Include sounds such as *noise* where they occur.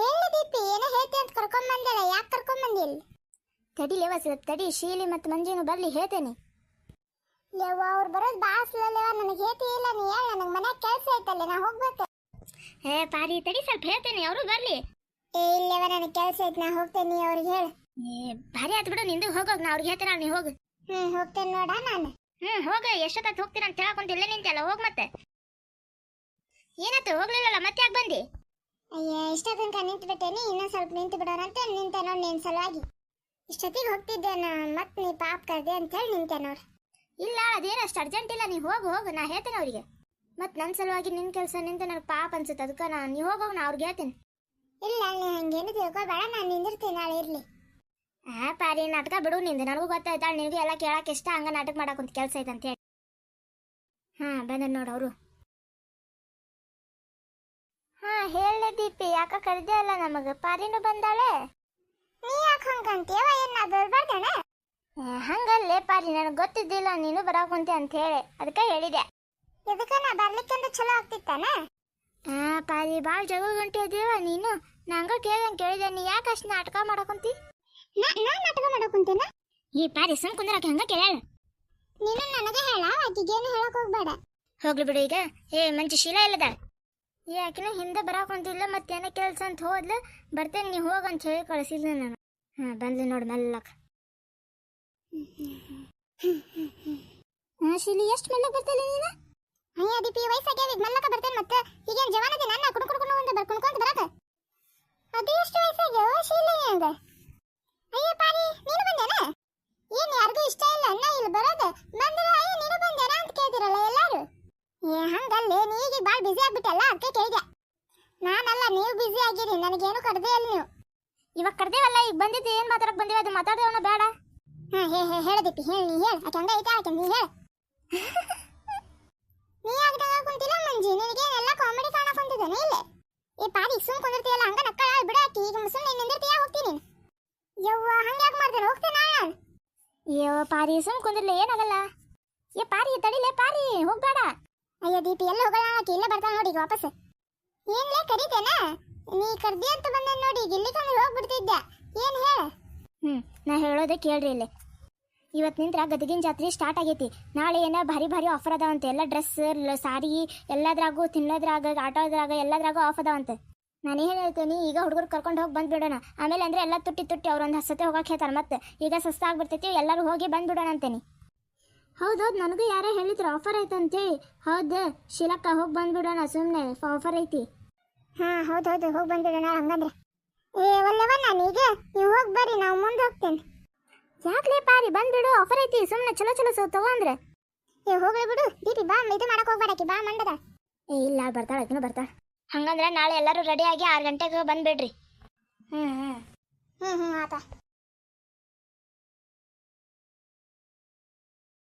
ಹೇಳಿ ದೀಪಿ ಏನೋ ಹೇಳ್ತಿ ಅಂತ ಕರ್ಕೊಂಡ್ ಬಂದಲ್ಲ ಯಾಕೆ ಕರ್ಕೊಂಡ್ ಬಂದಿಲ್ಲ ತಡಿಲೇವ ವಸ ತಡಿ ಶೀಲಿ ಮತ್ತು ಮಂಜುನು ಬರ್ಲಿ ಹೇಳ್ತೇನೆ. ಲೇವ ಅವ್ರು ಬರೋದು ಬಾ ಸ್ಲೋಲೇವ ನನಗೆ ಹೇತಿ ಇಲ್ಲ ನೀ ಹೇಳ ನನಗೆ ಮನೆ ಕೆಲಸ ಐತಲ್ಲ ನಾ ಹೋಗ್ಬೇಕು. ಏ ಪಾರಿ ತಡಿ ಸ್ವಲ್ಪ ಹೇಳ್ತೇನೆ ಅವರು ಬರ್ಲಿ. ಏ ಇಲ್ಲೇವ ನನಗೆ ಕೆಲಸ ಐತೆ ನಾ ಹೋಗ್ತೇನೆ ನೀ ಅವ್ರಿಗೆ ಹೇಳು. ಏ ಭಾರಿ ಆತ್ ಬಿಡು ನಿಂದು ಹೋಗೋಗ್ ನಾ ಅವ್ರಿಗೆ ಹೇಳ್ತೇನೆ ನೀ ಹೋಗು. ಹ್ಮ್ ಹೋಗ್ತೇನೆ ನೋಡ ನಾನು. ಹ್ಮ್ ಹೋಗ ಎಷ್ಟೊತ್ತಾತ್ ಹೋಗ್ತೀರ ಅಂತ ಹೇಳಕೊಂತ ಇಲ್ಲೇ ನಿಂತಲ್ಲ ಹೋಗ್ ಮತ್ತೆ. ಏನಾಯ್ತು ಹೋಗ್ಲಿಲ್ಲಲ್ಲ ಮತ್ತೆ ಯಾಕೆ ಬಂದಿ? ಅಯ್ಯ ನಿಂತು ಬಿಟ್ಟೇನಿ ಇನ್ನೊಂದು ಸ್ವಲ್ಪ ನಿಂತು ಬಿಡೋಣ ಅಂತ ನಿಂತೆ ನೋಡಿ ನಿನ್ ಸಲುವಾಗಿ. ಇಷ್ಟೊತ್ತಿಗೆ ಹೋಗ್ತಿದ್ದೆ ನಾ ಮತ್ತೆ ನೀ ಪಾಪ ಕರ್ದೆ ಅಂತ ಹೇಳಿ ನಿಂತೆ ನೋಡ್ರಿ ಇಲ್ಲ, ಅದೇನು ಅಷ್ಟು ಅರ್ಜೆಂಟ್ ಇಲ್ಲ, ನೀ ಹೋಗು ಹೋಗು, ನಾ ಹೇಳ್ತೇನೆ ಅವರಿಗೆ. ಮತ್ತು ನನ್ನ ಸಲುವಾಗಿ ನಿನ್ನ ಕೆಲಸ ನಿಂತ ನನಗೆ ಪಾಪ ಅನ್ಸುತ್ತೆ ಅದಕ್ಕೆ ನಾ, ನೀ ಹೋಗೋ ನಾ ಅವ್ರಿಗೆ ಹೇಳ್ತೀನಿ. ಇಲ್ಲ, ನೀ ಹಂಗೇನು ತಿಳ್ಕೊಬೇಡ, ನಾನು ನಿಂದಿರ್ತೀನಿ, ನಾಳೆ ಇರ್ಲಿ. ಆ, ಪಾರಿ, ನಾಟಕ ಬಿಡು ನಿಂದು, ನನಗೂ ಗೊತ್ತಾಯ್ತಾಳೆ ನಿನಗೂ ಎಲ್ಲ ಕೇಳಕ್ಕೆ ಇಷ್ಟ ಹಂಗ ನಾಟಕ ಮಾಡಕ್ಕಂತ ಕೆಲಸ ಐತೆ ಅಂತ ಹೇಳಿ. ಹಾ ಬಂದ ನೋಡು ಅವರು. ಹೇಳಲೆ ದೀಪಿ ಯಾಕ ಕರೆದೇ ಅಲ್ಲ ನಮಗೆ? ಪಾರಿನೂ ಬಂದಾಳೆ? ನೀ ಯಾಕ ಹಂಗಂತೀವ ಏನ ನಾ ಬರ್ಬಾರ್ದಣ ಏ, ಹಂಗಲ್ಲೇ ಪಾರಿ ನನಗೆ ಗೊತ್ತಿದ್ದಿಲ್ಲ ನೀನು ಬರಾಕುಂತೆ ಅಂತ ಹೇಳಿ. ಅದಕ್ಕೆ ಹೇಳಿದೆ. ಇದಕ್ಕೆ ನಾ ಬರ್ಲಿಕ್ಕಂತ ಚಲೋ ಆಗ್ತಿತ್ತಾನೆ? ಆ ಪಾರಿ ಭಾಳ ಜಗಳ ಗಂಟೆ ಇದೀವ ನೀನು. ನಂಗ ಕೇಳಂ ಕೇಳಿದೆ ನೀ ಯಾಕೆ ಅಷ್ಟು ನಾಟಕ ಮಾಡಕುಂತಿ? ನಾ ನಾ ನಾಟಕ ಮಾಡಕ್ಕುಂತೇನ ಈ ಪಾರಿ ಸುಮ್ ಕುಂದ್ರಾಕೆ ಹಂಗ ಕೇಳ ನೀನು ನನಗೆ ಹೇಳ ಏನು ಹೇಳಕ್ ಹೋಗ್ಬೇಡ. ಹೋಗ್ಲಿ ಬಿಡು ಈಗ. ಏ ಮಂಚಿ ಶೀಲ ಇಲ್ಲದ ಯಾಕಿನ ಹಿಂದೆ ಬರಾಕೊಂತಿಲ್ಲ ಮತ್ತೇನ ಕೆಲಸ ಅಂತ ಹೋದ್ಲು. ಬರ್ತೇನೆ, ನೀ ಹೋಗ ಅಂತ ಹೇಳಿ ಕಳಿಸಿಲ್ಲ ನಾನು. ಹಾ, ಬಂದ್ಲಿ ನೋಡಿ ಮೆಲ್ಲಕ್. ಹಾ ಶಿಲಿ, ಎಷ್ಟು ಮೆಲ್ಲಕ್ ಬರ್ತಿಲ್ಲ ನೀನು? ಅಯ್ಯ ದೀಪಿ ವಯಸ್ಸಾಗ್ಯಾವ ಈಗ ಬರ್ತೇನೆ ಮತ್ತೆ. ಈಗ ಜವಾನ ನನ್ನ ನಾ ಕುಡ್ಕೊಂಡು ಕುಡ್ಕೊಂಡು ಒಂದು ಬರ್ಕೊಂಡ್ಕೊಂತ ಬರಕ? ಅದು ಎಷ್ಟು ವಯಸ್ಸಾಗ್ಯಾವ, ಶೀಲಿ ಅಂದ ಅಯ್ಯ ಪಾರಿ ನೀನು ಬಂದೇನ ಏನ್ ಯಾರಿಗೂ ಇಷ್ಟ ಇಲ್ಲ ಅನ್ನ ಇಲ್ಲಿ ಬರೋದು ಬಂದ್ರೆ ಅಯ್ಯ ನೀನು ಬಂದೇನ ಅಂತ ಕೇಳ್ತಿರಲ್ಲ ಎಲ್ಲಾರು ಏ ಹಂಗಲ್ಲೇ ನೀ ಈಗ ಭಾಳ ಬಿಸಿ ಆಗ್ಬಿಟ್ಟಲ್ಲ ಅದಕ್ಕೆ ಕೇಳಿದೆ. ನಾನಲ್ಲ, ನೀವು ಬಿಸಿ ಆಗಿರಿ. ನನಗೇನು ಕರ್ದೇ ಇಲ್ಲ ನೀವು. ಇವಾಗ ಕರ್ದೇವಲ್ಲ ಈಗ ಬಂದಿದ್ದು ಏನು ಮಾತಾಡಕ್ ಬಂದಿವ ಅದು ಮಾತಾಡ್ದೇವನ ಬೇಡ. ಹಾ ಹೇ ಹೇ ಹೇಳದಿಪ್ಪಿ ಹೇಳಿ, ನೀ ಹೇಳ. ಆಕೆ ಐತೆ, ಆಕೆ ನೀ ಹೇಳ. *laughs* ನೀ ಆಗ್ದಾಗ ಕುಂತಿಲ್ಲ ಮಂಜಿ? ನಿನಗೇನೆಲ್ಲ ಕಾಮಿಡಿ ಕಾಣಕ್ ಕುಂತಿದ್ದಾನೆ ಇಲ್ಲ? ಈ ಪಾಡಿ ಸುಮ್ ಕುಂದಿರ್ತೀಯಲ್ಲ, ಹಂಗ ನಕ್ಕಳ ಬಿಡಾಕಿ ಈಗ ಸುಮ್ಮನೆ ನಿಂದಿರ್ತೀಯ? ಹೋಗ್ತೀನಿ ಯವ್ವ, ಹಂಗ ಯಾಕೆ ಮಾಡ್ತೇನೆ ಹೋಗ್ತೇನೆ ನಾನು. ಅಯ್ಯೋ ಪಾರಿ ಸುಮ್ ಕುಂದಿರ್ಲಿ, ಏನಾಗಲ್ಲ. ಏ ಪಾರಿ ತಡಿಲೇ ಪಾರಿ ಹೋಗ್ಬೇಡ. ಅಯ್ಯೋ ದೀಪಿ, ಎಲ್ಲ ಹೋಗೋಣ? ಆಕಿ ಇಲ್ಲ ಬರ್ತಾನೆ ನೋಡಿ ಈಗ ವಾಪಸ್ ಏನ್ಲೇ ಕರೀತೇನ? ನೀ ಕರ್ದಿ ಅಂತ ಬಂದೆ ನೋಡಿ ಇಲ್ಲಿ ತಂದ್ರೆ ಹೋಗ್ಬಿಡ್ತಿದ್ದೆ. ಏನ್ ಹೇಳ? ಹ್ಮ್, ನಾ ಹೇಳೋದೇ ಕೇಳ್ರಿ ಇಲ್ಲಿ. ಇವತ್ತು ನಿಂತ್ರ ಗದಗಿನ ಜಾತ್ರೆ ಸ್ಟಾರ್ಟ್ ಆಗೈತಿ. ನಾಳೆ ಏನೋ ಭಾರಿ ಭಾರಿ ಆಫರ್ ಅದಾವಂತೆ ಎಲ್ಲ ಡ್ರೆಸ್ ಸಾರಿ, ಎಲ್ಲದ್ರಾಗೂ ತಿನ್ನೋದ್ರಾಗ, ಆಟೋದ್ರಾಗ, ಎಲ್ಲದ್ರಾಗೂ ಆಫ್ ಅದಾವಂತೆ ನಾನು ಏನು ಹೇಳ್ತೀನಿ, ಈಗ ಹುಡುಗರು ಕರ್ಕೊಂಡು ಹೋಗಿ ಬಂದ್ಬಿಡೋಣ. ಆಮೇಲೆ ಅಂದ್ರೆ ಎಲ್ಲ ತುಟ್ಟಿ ತುಟ್ಟಿ ಅವ್ರೊಂದು ಹಸತೆ ಹೋಗಕ್ಕೆ ಹೇಳ್ತಾರೆ ಮತ್ತೆ ಈಗ ಸಸ್ತ ಆಗ್ಬಿಡ್ತೈತಿ ಎಲ್ಲರೂ ಹೋಗಿ ಬಂದ್ಬಿಡೋಣ ಅಂತೇನಿ ಹೌದೌದು ನನಗೂ ಯಾರೋ ಹೇಳಿದ್ರು ಆಫರ್ ಐತೆ ಅಂತೇಳಿ. ಹೌದು ಶಿಲಕ್ಕ ಹೋಗಿ ಬಂದ್ಬಿಡೋಣ ಸುಮ್ಮನೆ ಆಫರ್ ಐತಿ. ಹಾಂ ಹೌದು ಹೌದು ಹೋಗಿ ಬಂದ್ಬಿಡೋಣ ಹಂಗಂದ್ರೆ. ಏ ಒಲ್ಲೆವ ನಾನು ಈಗ ನೀವು ಹೋಗಿ ಬರ್ರಿ ನಾವು ಮುಂದೆ ಹೋಗ್ತೇನೆ. ಯಾಕ್ಲೇ ಪಾರಿ ಬಂದ್ಬಿಡು ಆಫರ್ ಐತಿ ಸುಮ್ಮನೆ ಚಲೋ ಚಲೋ ಸೊ ತಗೊಂಡ್ರೆ ಏ ಹೋಗ್ಲಿ ಬಿಡು ದೀಪಿ ಬಾ ಇದು ಮಾಡಕ್ಕೆ ಹೋಗ್ಬೇಡಕ್ಕೆ ಬಾ ಮಂಡದ. ಏ ಇಲ್ಲ ಬರ್ತಾಳೆ ಆಕಿನೂ ಬರ್ತಾಳೆ. ಹಂಗಂದ್ರೆ ನಾಳೆ ಎಲ್ಲರೂ ರೆಡಿಯಾಗಿ ಆಗಿ ಆರು ಗಂಟೆಗೆ ಬಂದ್ಬಿಡ್ರಿ. ಹ್ಞೂ ಹ್ಞೂ ಹ್ಮ್ ಹ್ಞೂ ಆತ.